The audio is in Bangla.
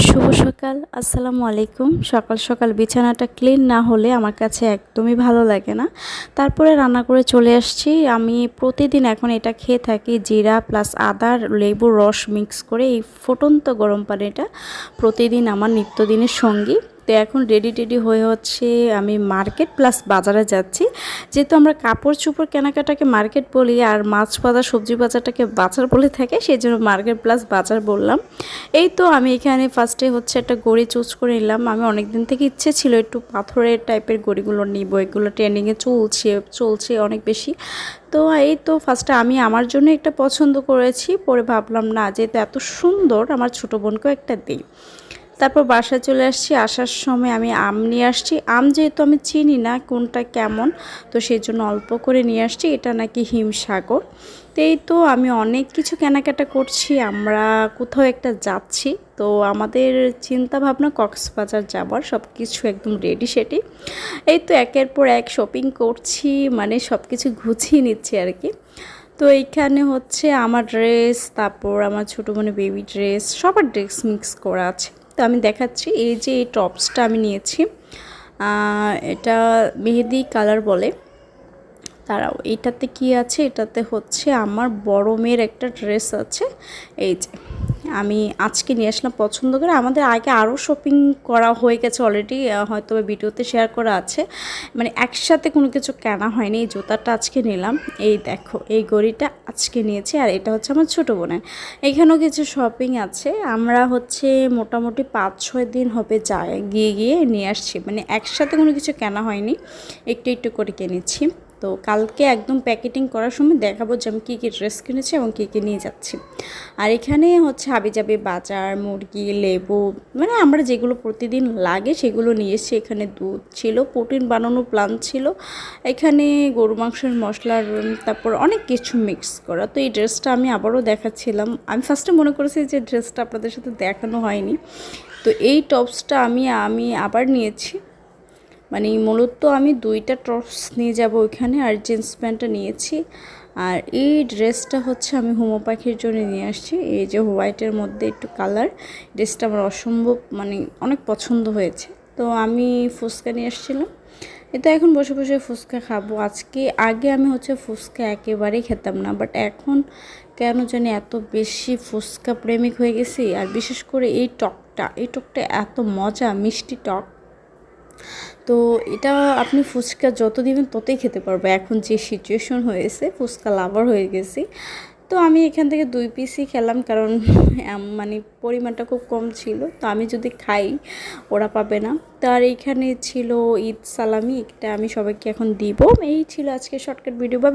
শুভ সকাল, আসসালামু আলাইকুম। সকাল সকাল বিছানাটা ক্লিন না হলে আমার কাছে একদমই ভালো লাগে না। তারপরে রান্না করে চলে আসছি। আমি প্রতিদিন এখন এটা খেয়ে থাকি জিরা প্লাস আদার লেবুর রস মিক্স করে এই ফুটন্ত গরম পানিটা প্রতিদিন আমার নিত্যদিনের সঙ্গী। তো এখন রেডি টেডি হয়ে হচ্ছে আমি মার্কেট প্লাস বাজারে যাচ্ছি। যেহেতু আমরা কাপড় চোপড় কেনাকাটাকে মার্কেট বলি আর মাছ বাজার সবজি বাজারটাকে বাজার বলে থাকে, সেই জন্য মার্কেট প্লাস বাজার বললাম। এই তো আমি এখানে ফার্স্টে হচ্ছে একটা গড়ি চুজ করে নিলাম। আমি অনেক দিন থেকে ইচ্ছে ছিল একটু পাথরের টাইপের গড়িগুলো নিব, এগুলো ট্রেন্ডিংয়ে চলছে চলছে অনেক বেশি। তো এই তো ফার্স্টে আমি আমার জন্য একটা পছন্দ করেছি, পরে ভাবলাম না, যেহেতু এত সুন্দর আমার ছোটো বোনকেও একটা দিই। তারপর বাসায় চলে আসছি। আসার সময় আমি আম নিয়ে আসছি। আম যেহেতু আমি চিনি না কোনটা কেমন, তো সেই জন্য অল্প করে নিয়ে আসছি। এটা নাকি হিমসাগর তো এই তো আমি অনেক কিছু কেনাকাটা করছি। আমরা কোথাও একটা যাচ্ছি। তো আমাদের চিন্তা ভাবনা কক্সবাজার যাবার সব কিছু একদম রেডি সেটি। এই তো একের পর এক শপিং করছি মানে সব কিছু গুছিয়ে নিচ্ছি আর কি। তো এইখানে হচ্ছে আমার ড্রেস তারপর আমার ছোটো বোনের বেবি ড্রেস সবার ড্রেস মিক্স করা আছে। তো আমি দেখাচ্ছি এই যে এই টপসটা আমি নিয়েছি। এটা মেহেদি কালার বলে। তারাও এটাতে কি আছে? এটাতে হচ্ছে আমার বড় মেয়ের একটা ড্রেস আছে। এই যে। আমি আজকে নিয়ে আসলাম পছন্দ করে। আমাদের আগে আরও শপিং করা হয়ে গেছে অলরেডি হয়তো ভিডিওতে শেয়ার করা আছে। মানে একসাথে কোনো কিছু কেনা হয়নি, এই জুতাটা আজকে নিলাম। এই দেখো, এই গড়িটা আজকে নিয়েছি আর এটা হচ্ছে আমার ছোটো বোনের। এখানেও কিছু শপিং আছে। আমরা হচ্ছে মোটামুটি পাঁচ ছয় দিন হবে যায়, গিয়ে গিয়ে নিয়ে আসছি। মানে একসাথে কোনো কিছু কেনা হয়নি। একটু একটু করে কিনেছি। তো কালকে একদম প্যাকেটিং করার সময় দেখাবো যে আমি কী কী ড্রেস কিনেছি এবং কী কী নিয়ে যাচ্ছি। আর এখানে হচ্ছে হাবিজাবি বাজার, মুরগি, লেবু মানে আমরা যেগুলো প্রতিদিন লাগে সেগুলো নিয়ে এসেছি। এখানে দুধ ছিল, প্রোটিন বানানোর প্লান ছিল। এখানে গরু মাংসের মশলার তারপর অনেক কিছু মিক্স করা। তো এই ড্রেসটা আমি আবারও দেখাচ্ছিলাম। আমি ফার্স্টে মনে করেছি যে ড্রেসটা আপনাদের সাথে দেখানো হয়নি। তো এই টপসটা আমি আমি আবার নিয়েছি। মানে মূলত আমি দুইটা টপস নিয়ে যাব ওইখানে আর জিন্স প্যান্টটা নিয়েছি। আর এই ড্রেসটা হচ্ছে আমি হোমো পাখির জন্য নিয়ে আসছি। এই যে হোয়াইটের মধ্যে একটু কালার ড্রেসটা আমার অসম্ভব মানে অনেক পছন্দ হয়েছে। তো আমি ফুচকা নিয়ে আসছিলাম। এটা এখন বসে বসে ফুচকা খাব। আজকে, আগে আমি হচ্ছে ফুচকা একেবারেই খেতাম না বাট এখন কেন জানি এত বেশি ফুচকা প্রেমিক হয়ে গেছি। আর বিশেষ করে এই টকটা এই টকটা এত মজা, মিষ্টি টক। তো এটা আপনি ফুচকা যত দিবেন ততই খেতে পারবে। এখন যে সিচুয়েশন হয়েছে, ফুচকা লাভার হয়ে গেছি। তো আমি এখান থেকে দুই পিসই খেলাম কারণ মানে পরিমাণটা খুব কম ছিল। তো আমি যদি খাই, ওরা পাবে না। তো আর এইখানে ছিল ঈদ সালামি, এটা আমি সবাইকে এখন দিব। এই ছিল আজকে শর্টকাট ভিডিও বা